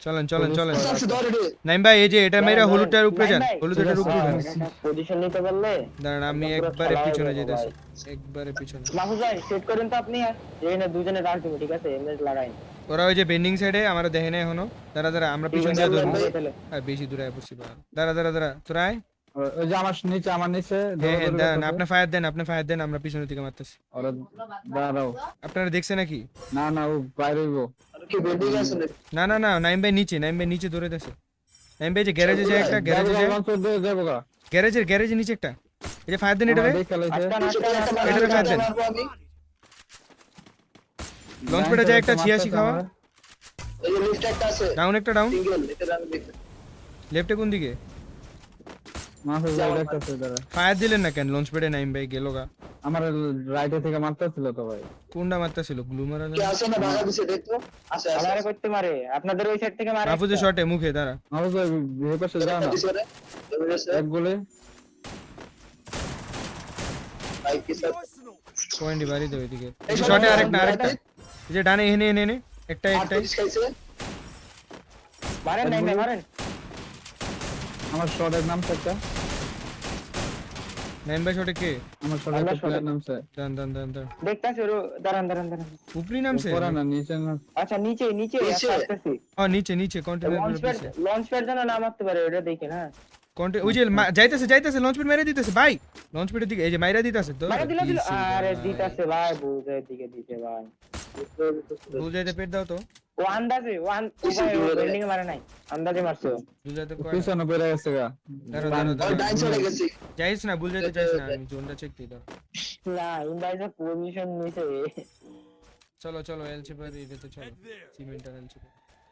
চলেন চলেন চলেন। নাইম ভাই এই যে এটা মেরা হলুদটার উপরে যান হলুদটার উপরে যান। পজিশন নিতে পারলে? দাঁড়ান আমি একবারে পিছনে যাইতাছি একবারে পিছনে। মাহু ভাই সেট করেন তো আপনি হ্যাঁ? এই না দুজনে রাখ দিব ঠিক আছে? এমএস লাগাই। ওরা ওই যে বেন্ডিং সাইডে আমরা দেখে নাই এখনও। দাঁড়া দাঁড়া আমরা পিছন দিয়ে ধরবো। আর বেশি দূরে পড়ছি দাঁড়া দাঁড়া দাঁড়া তোরাই ওই যে আমার নিচে আমার নিচে হ্যাঁ, হ্যাঁ, দেন আপনি ফায়ার দেন আপনি ফায়ার দেন আমরা পিছনের দিকে মারতেছি। ওরা দাঁড়াও। আপনারা দেখছেন নাকি? না না ও বাইরে কি বেন্ডিং আছে না না না নাইম ভাই নিচে নাইম ভাই নিচে ধরে দেছে নাইম ভাই যে গ্যারেজে যায় একটা গ্যারেজে যায়। গ্যারেজের গ্যারেজের নিচে একটা। এই যে ফায়ার দেন এটা রে দেখে এটারে ফায়ার দেন। লঞ্চ প্যাডে যায় একটা ছিয়াশি খাওয়া। এই যে লিফট একটা আছে। ডাউন একটা ডাউন এটা দেখি লেফটে কোন দিকে? ফায়ার দিলেন না কেন? লঞ্চ প্যাডে নাইম ভাই গেল গা। আমার রাইটে থেকে মারতেছিল তো ভাই। কোনটা মারতেছিল? গ্লু মারা কি আছে না ভাগা দিছে দেখতো আছে আছে। আমারে করতে মারে। আপনাদের ওই সাইড থেকে মারে। মাহফুজের শটে মুখে দাঁড়া। মাহফুজ ভাই বিয়ে পাশে যাও না। এক গোলে। ভাই কি স্যার পয়েন্ট বাড়ি এদিকে। এই যে শটে আরেকটা আরেকটা। এই যে ডানে এনে এনে এনে। একটা একটা। মারেন নাই নাই মারেন। আমার শটের নাম একটা? নাইম ভাই শটে কে আমার শটের আমার প্লেয়ার shot- নামছে দান দান দান দান দেখতাছি ওর দাঁড়ান দাঁড়ান দাঁড়ান উপরি নামছে উপরে না নিচে না আচ্ছা নিচে নিচে নিচে? একটা আসতেছি ও নিচে নিচে container launch pad launch pad যেন না মারতে পারে ওটা দেখেন হ্যাঁ কন্টে ওই যে মা- যাইতেছে যাইতেছে লঞ্চ প্যাড মেরে দিতেছে ভাই লঞ্চ প্যাডের দিকে এই যে মাইরা দিতেছে তো মারে দিল দিল দিছে আরে ভাই। দিতাছে ভাই বুঝে দিকে দিতে ভাই ভুল যাইতে পেট দাও তো ও আন্দাজে ও আন বিল্ডিং মারে নাই। আন্দাজে মারছে যাইতে কয়। পিছনে বেড়ে গেছে গা। দাঁড়াও দাঁড়াও দাঁড়াও ডাইন সাইডে গেছি। যাইস না ভুল যাইতে না আমি জোনটা চেক দিই দাও। না ইন্দাজে পজিশন নিছে। চলো চলো পার চলো। সিমেন্টার এলচি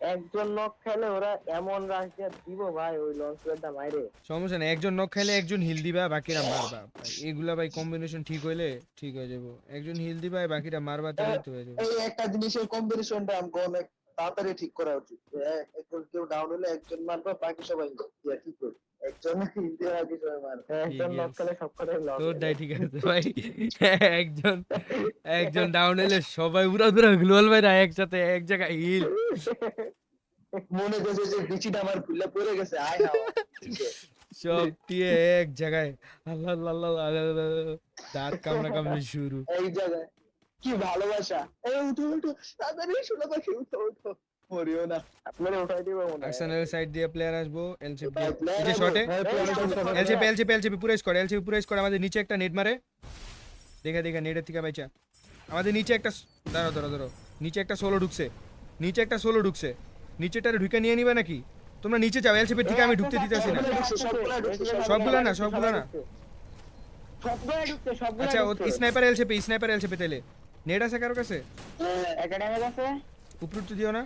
একজন নক খেলে ওরা এমন রাশ দিয়ে দিব ভাই ওই লঞ্চের দাম আইরে সমস্যা নেই একজন নক খাইলে একজন হিল দিবা বাকিরা মারবা। ভাই এগুলা ভাই কম্বিনেশন ঠিক হইলে ঠিক হয়ে যাব। একজন হিল দিবা বাকিরা মারবা তাহলে তো হয়ে যাবে। এই একটা জিনিসের কম্বিনেশনটা আমি অনেক তাড়াতাড়ি ঠিক করা উচিত। একজন কেউ ডাউন হলে একজন মারবা বাকি সবাই ঠিক করে একজন ডাউন হলে সবাই উড়া ভাইরা একসাথে এক জায়গায় হিল মনে করছে যে বিচিটা আমার খুলে পড়ে গেছে আয় সব এক জায়গায় আল্লাহ আল্লাহ আল্লাহ আল্লাহ, আল্লাহ, আল্লাহ, দাঁত কামড়া কামড়ি শুরু এই জায়গায় কি ভালোবাসা? এই উঠো উঠো তাড়াতাড়ি শোনা পাখি উঠো উঠো মরিও না। আপনারা উঠাই দিব মনে হয়। আর্সেনাল সাইড দিয়ে প্লেয়ার আসব এলসিপি যে শটে। এলসিপি এলসিপি এলসিপি পুরো স্কোর এলসিপি পুরো স্কোর আমাদের নিচে একটা নেট মারে। দেখে দেখে নেটের থেকে বাইচা। আমাদের নিচে একটা দাঁড়ো দাঁড়ো দাঁড়ো নিচে একটা সোলো ঢুকছে। নিচে একটা সোলো ঢুকছে। নিচেটারে ঢুকে নিয়ে নিবে নাকি? তোমরা নিচে যাও এলসিপির থেকে আমি ঢুকতে দিতেছি না। সবগুলা ঢুকছে, সবগুলা সবগুলা না, সবগুলা না। সবগুলা ঢুকছে সবগুলা আচ্ছা ও স্নাইপার এলসিপি স্নাইপার এলসিপি তেলে নেট আছে কারও কাছে? একটা ড্যামেজ আছে। উপরে তো দিও না।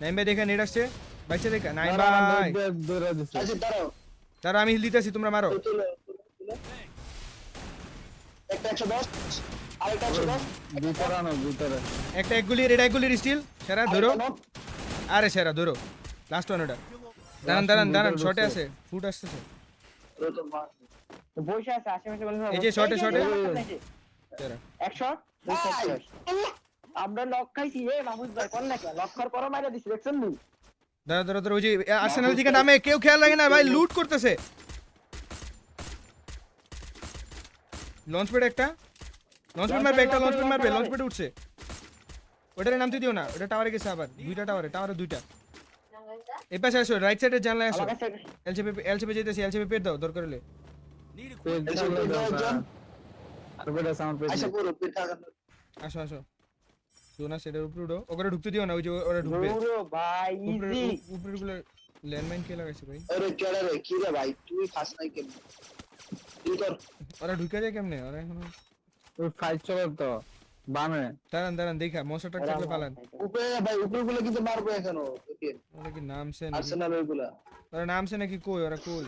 নাইম ভাই দেখা নেট আসছে। বাইচা দেখা নাইম ভাই দৌড় দিয়ে দৌড়ে দিছে। আচ্ছা দাঁড়াও। তারা আমি হিল দিতেছি তোমরা মারো। একটা আরেকটা এক গুলির এটা এক গুলির স্টিল। সেরা ধরো। আরে সেরা ধরো। লাস্ট ওয়ান ওটা। দাঁড়ান দাঁড়ান দাঁড়ান শর্টে আছে ফুট আসতেছে। এই যে shot এ, shot এ। সেরা সেরা একশো আমরা লক খাইছি এ মাহমুদ ভাই কোন না লক পর মাইরা দিছি দেখছেন নি? দাঁড়া দাঁড়া দাঁড়া ওই যে আর্সেনাল দিকে নামে কেউ খেয়াল রাখে না ভাই লুট করতেছে। লঞ্চ প্যাড একটা? লঞ্চ প্যাড মারবে একটা লঞ্চ প্যাড মারবে লঞ্চ প্যাড উঠছে। ওটারে নামতে দিও না ওটা টাওয়ারে গেছে আবার দুইটা টাওয়ারে টাওয়ারে দুইটা। এই পাশে আসো রাইট সাইডের জানলায় আসো। এলসিপি এলসিপি যেতেছি এলসিপি পেট দাও দরকার হলে। আচ্ছা পুরো পিঠা আসো আসো। জোনা সেটার উপরে উঠো। ওখানে ঢুকতে দিও না ওই যে ওরা ঢুকবে। দৌড়ো ভাই ইজি। উপরে গুলো ল্যান্ডমাইন কে লাগাইছে ভাই? আরে কেডা রে কি রে ভাই? তুই খাস নাই কেন? কি ওরা ঢুকে যায় কেমনে? ওরা এখনও ওই চলে তো, বামে। দাঁড়ান দাঁড়ান দেখা মশা টাক থাকলে পালান। উপরে ভাই উপরে গুলো কিন্তু মারবো এখনও ওরা কি নামছে আর্সেনাল ওইগুলা। ওরা নামছে নাকি কই? ওরা কই?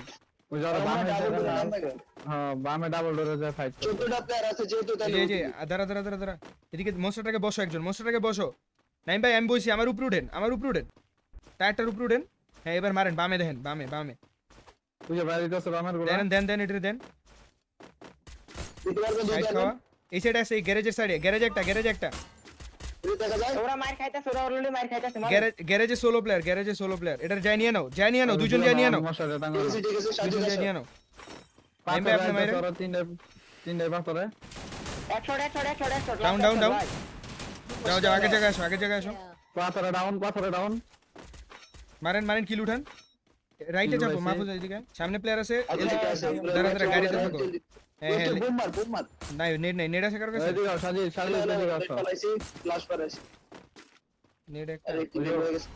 হ্যাঁ বসো একজন মনস্টারটাকে বসো। নাইম ভাই আমি বসি আমার উপরে উঠেন আমার উপরে উঠেন। টায়ারটার উপরে উঠেন। হ্যাঁ এবার মারেন বামে দেখেন বামে বামে। দেন দেন দেন এটা দেন। দিতে সাইড এই সাইডে আছে এই গ্যারেজের সাইডে গ্যারেজ একটা গ্যারেজ একটা। গ্যারেজ গ্যারেজে সোলো প্লেয়ার গ্যারেজে সোলো প্লেয়ার এটা যাই নিয়ে নাও যাই নিয়ে নাও দুজন যাই নিয়ে নাও। দুজন যাই আসো। নিয়ে নাও। নাইম ভাই আপনি পাথরে তিনটে তিনটে একশো Down, down, down. যাও যাও আগে জায়গায় আসো আগে জায়গায় আসো। পাথরে ডাউন পাথরে ডাউন মারেন মারেন কিল উঠান। রাইটে যাব। মাহফুজ এদিকে সামনে প্লেয়ার আছে আচ্ছা, ঠিক দাঁড়া, দাঁড়া, সবাই গাড়িতে থাকো। বুম মার, বুম মার। নাই নেট নাই নেট আছে কারও কাছে এদিকে আও, সাজিদ সাজিদ হ্যালো, হ্যালো, এদিকে আসো পালাইছি, flash পালাইছি। নেট একটা আরে, কি গেছে?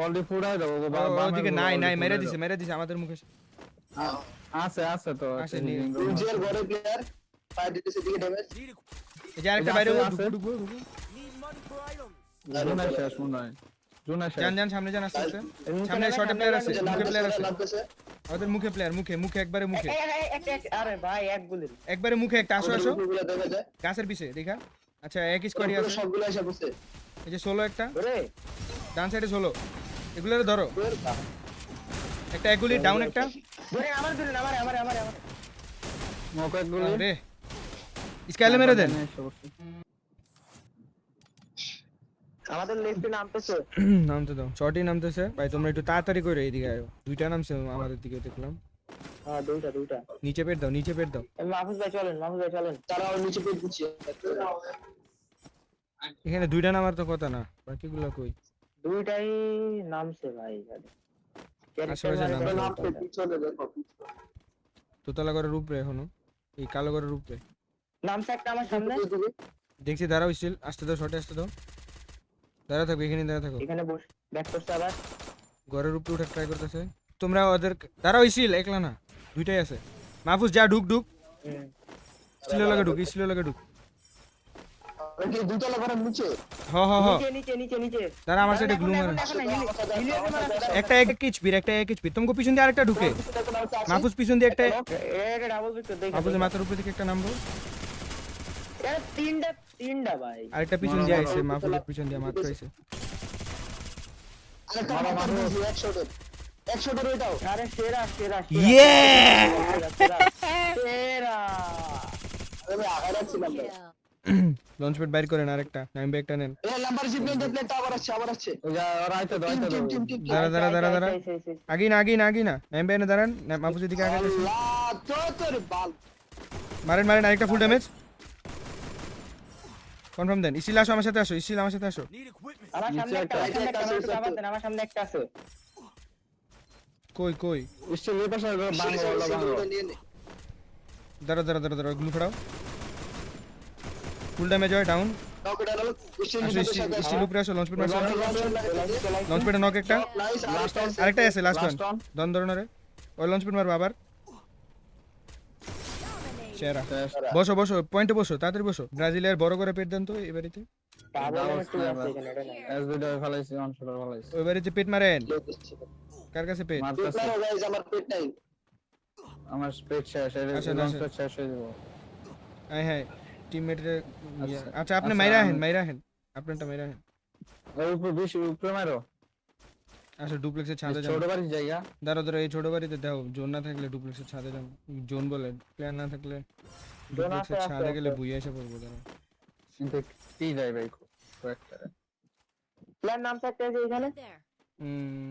অলরেডি ফুড়াই দাও গো ওদিকে নাই নাই মেরে দিছে মেরে দিছে আমাদের মুখে। আছে আছে তো আছে, রুজিয়ার দিতেছে, দিকে। এই যে আরেকটা বাইরে। ঢুকো, ঢুকো, ঢুকো। শেষ মনে হয় শেষ সামনে যান আস্তে আস্তে সামনে শর্টে প্লেয়ার আছে নামতেছে, প্লেয়ার আছে আমাদের মুখে প্লেয়ার মুখে মুখে একবারে মুখে। আরে ভাই এক গুলি। একবারে মুখে একটা আসো আসো। উপরগুলো দেখা যায়। গাছের পিছে দেখা। আচ্ছা এক স্কোয়াডই উপরে আছে। সবগুলো এসে পড়ছে। এই যে সোলো একটা। ওরে। ডান সাইডে সোলো এগুলো ধরো। একটা এগুলি ডাউন একটা। ওরে আমার গুলি আমার আমার আমার আমার। মোকে গুলি। রে স্কাইলে মেরে দেন। বসে। আমাদের লেফটে নামতেছে। নামতে দাও। শর্টই নামতেছে। ভাই তোমরা একটু তাড়াতাড়ি করে আয়ো। দুইটা নামছে আমাদের দিকে দেখলাম। হ্যাঁ দুইটা দুইটা। নিচে পেট দাও নিচে পেট দাও। মাহফুজ ভাই চলেন মাহফুজ ভাই চলেন। তারা ওর নিচে পেট দিচ্ছে। এখানে দুইটা নামার তো কথা না। বাকিগুলো কই? দুইটাই নামছে ভাই ঘরের উপরে এখনও। এই কালো ঘরের উপরে। নামছে একটা আমার সামনে। দেখছি দাঁড়াও স্টিল আসতে দাও শর্টে আসতে দাও। দাঁড়া থাকো এখানে দাঁড়া থাকো। এখানে বস ব্যাক করছে আবার। ঘরের উপরে উঠার ট্রাই করতেছে। তোমরা ওদের দাঁড়াও স্টিল একলা না দুইটাই আছে। মাহফুজ যা ঢুক ঢুক। হুম। স্টিলের লাগে ঢুক স্টিলের লাগে ঢুক। ওরা কি দুতলা নিচে? হ হ হ। নিচে নিচে নিচে নিচে। দাঁড়া আমার সাথে গ্লু মারে। একটা এক এইচপি একটা এক এইচপি তোমাকে পিছন দিয়ে আরেকটা ঢুকে। মাহফুজ পিছন দিয়ে একটা মাহফুজের মাথার উপর দিকে একটা নামবো। এটা তিনটা তিনটা ভাই। আরেকটা পিছন দিয়ে আইছে মাহফুজের পিছন দিয়ে মাত্র আইছে আরেকটা মাথার দিয়েছি, এক শটের। এক শটের ওইটাও। আরে সেরা সেরা Yeah! সেরা, সেরা, সেরা। আরে ভাই, আগায় ভাই। লঞ্চ প্যাড বাইর করেন আরেকটা নাইম ব্যাগটা নেন। নাম্বার আবার আবার ওরা আইতে। দাঁড়া। আগি না আগি না আগি না। নাইম ব্যাগনে দাঁড়ান না, মাহফুজের দিকে আগে আল্লাহ তোর বাল। মারেন মারেন আরেকটা ফুল ড্যামেজ কনফার্ম দেন। ইসিল আসো আমার সাথে আসো ইসিল আমার সাথে আসো। আমার সামনে একটা আমার আমার একটু আবার দেন, আমার সামনে একটা আছে। কই কই? এই পাশে দাঁড়া দাঁড়া দাঁড়া দাঁড়া গ্লু ফেড়াও ফুল ড্যামেজ হয় ডাউন স্টিল উপরে আসো লঞ্চ প্যাড মারছো লঞ্চ প্যাডে নক একটা। লাস্ট ওয়ান আরেকটা আছে লাস্ট ওয়ান দন ধরনের ওই লঞ্চ প্যাড মারবো আবার। সেরা বসো বসো পয়েন্টে বসো তাড়াতাড়ি বসো। ব্রাজিলের বড় করে পেট দেন তো এই বাড়িতে ওই বাড়িতে পেট মারেন। কার কাছে পেট? আমার পেট নাই। আমার পেট শেষ শেষ হয়ে যাব। হ্যাঁ হ্যাঁ টিমমেটের আচ্ছা। আপনি আচ্ছা, মাইরা হেন আমি- মাইরা হেন আপনারটা মাইরা হেন ওই উপর বেশি উপরে মারো। আসলে ডুপ্লেক্সের ছাদে যান। ছোট বাড়ির জায়গা? দাঁড়া দাঁড়া এই ছোট বাড়িতে দাও জোন না থাকলে ডুপ্লেক্সের ছাদে যান। জোন বলে প্ল্যান না থাকলে ডুপ্লেক্সের ছাদে গেলে বুঝে এসে পড়ব দাঁড়া কিন্তু কি যায় ভাই কয়েকটা প্ল্যান নামছে একটা আছে এখানে? হুম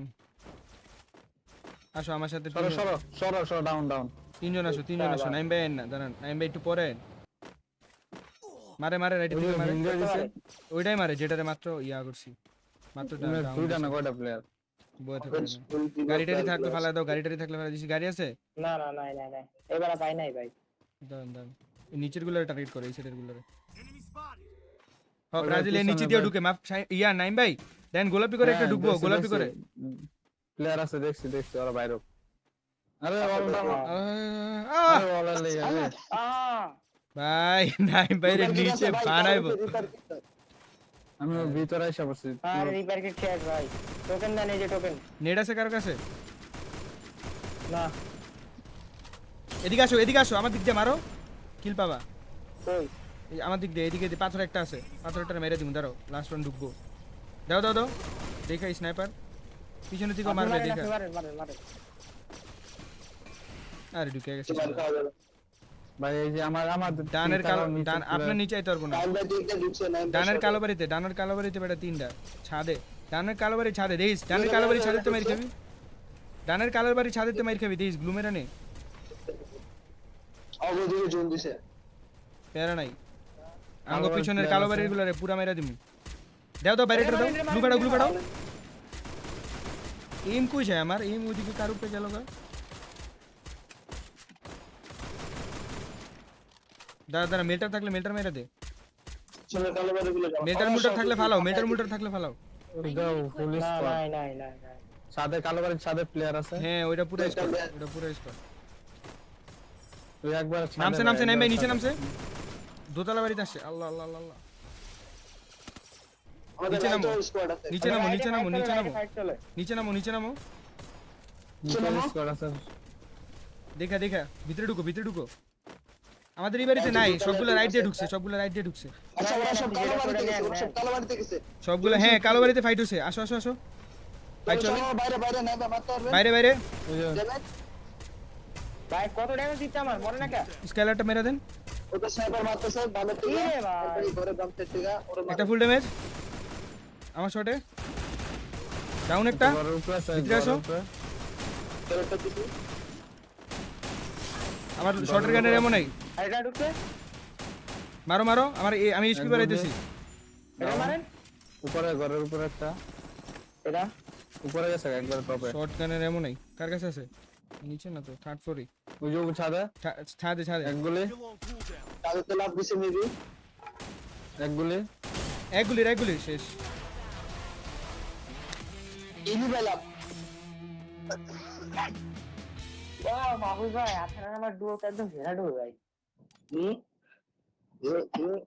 আসো আমার সাথে সরো সরো সরো সরো ডাউন ডাউন তিনজন আসো তিনজন আসো নাইম ভাই না দাঁড়ান। নাইম ভাই একটু পরে। মারে মারে রাইট থেকে মারে। ওইটাই মারে যেটারে মাত্র ইয়া করছি। মাত্র দুইটা না কয়টা প্লেয়ার থাকে না। থাকলে ফেলা দাও গাড়ি টাড়ি থাকলে ফেলা দিছি গাড়ি আছে? না না নাই নাই নাই। এবার পাই নাই ভাই। দাঁড়ান এই নিচেরগুলো টার্গেট করে এই সাইডেরগুলো হ্যাঁ ব্রাজিল এর নিচে দিয়ে ঢুকে। মাপ ইয়া নাইম ভাই দেন গোলাপি করে একটা ঢুকবো গোলাপি করে। প্লেয়ার আছে দেখছি দেখছি ওরা বাইরে আরে ভাই নাইম ভাই রে নিচে বানাইবো। আমি ভিতরে এসে পড়ছি আর রিপেয়ার কিট শেষ ভাই। টোকেন দেন এই যে টোকেন নেট আছে কারও কাছে? না। এদিকে আসো এদিকে আসো আমার দিক দিয়ে মারো। কিল পাবা। কই? এই আমার দিক দিয়ে এদিকে দিয়ে পাথর একটা আছে। পাথরটা মেরে দিব দাঁড়ো লাস্ট রান ঢুকবো। দাও দাও দাও দেখা স্নাইপার পিছনের দিকে মারবে দেখা। আরে ঢুকে গেছে। ভাই এই যে আমার আমার ডানের কালো ডান পুরো- নিচে আইতে পারব না। আমরা দিকটা ঢুকছে না ডানের কালো বাড়িতে ডানের কালো বাড়িতে বেটা তিনটা। ছাদে। ডানের কালো বাড়ি ছাদে দেখিস ডানের কালো বাড়ি ছাদে তো মারি খাবি। ডানের কালো বাড়ি ছাদে তো মারি খাবি দেখিস গ্লুমেরা নে অবধিকে জোন দিছে। প্যারা নাই। আঙ্গ পিছনের কালো বাড়িরগুলো রে পুরা মেরা দিমু দাও দাও ব্যারিটার দাও গ্লু কাটাও গ্লু কাটাও এম আমার? এম ওইদিকে কার উপরে গেল গা? দাঁড়া দাঁড়া মেলটার থাকলে মেলটার মেরে দে। চলে কালো বাড়ি গুলো যাও মেলটার মুলটার থাকলে ফালাও মেলটার মুলটার থাকলে ফালাও। দাও পুলিশ। নাই নাই নাই সাদে কালো বাড়ির সাদে প্লেয়ার আছে। হ্যাঁ ওইটা পুরো স্কোর মেল- ওইটা পুরো স্কোর তুই একবার নামছে নামছে নামবে নিচে নামছে। দোতলা বাড়িতে আসছে। আল্লাহ আল্লাহ আল্লাহ নিচে নামো। স্কোয়াড নিচে নামো নিচে নামো নিচে নামো। নিচে নামো নিচে নামো। নিচে নামো। আছে। দেখা দেখা। ভিতরে ঢুকো ভিতরে ঢুকো। আমাদের এই বাড়িতে নাই সবগুলো রাইট দিয়ে ঢুকছে সবগুলো রাইট দিয়ে ঢুকছে। আচ্ছা ওরা সব কালো বাড়িতে গেছে সব কালো বাড়িতে গেছে। সবগুলো হ্যাঁ কালো বাড়িতে ফাইট হচ্ছে আসো আসো আসো। ফাইট চলে। বাইরে বাইরে নাইবা মারতে পারবে? বাইরে বাইরে। ওই যে। ড্যামেজ ভাই কত ড্যামেজ দিচ্ছে আমার? না কে স্কাইলারটা মেরে দেন। ওটা স্নাইপার মারতেছে বামের থেকে ইরে ভাই। একবারই ঘরে বামসের থেকে ওরা একটা ফুল ড্যামেজ আমার শটে ডাউন একটা। ভিতরে আসো। আমার শর্টের গানের এমন নাই। এটা ঢুকছে মারো মারো আমার আমি একদম বাড়াইতেছি এটা মারেন। উপরে ঘরের উপরে একটা। এটা? উপরে গেছে একবার টপে শর্ট গানের এমন নাই। কার কাছে আছে? নিচে না তো থার্ড ফ্লোরে ওই যে ছাদে। ছাদে ছাদে। এক গুলি। তাদের তো লাভ দিছে মেবি এক গুলি। এক গুলির এক গুলির শেষ। ইনি বেলা ও মাহুল ভাই আপনার আমার ডুয়োটা একদম ঘেরা ডুয়ো ভাই। হুম এ- এ-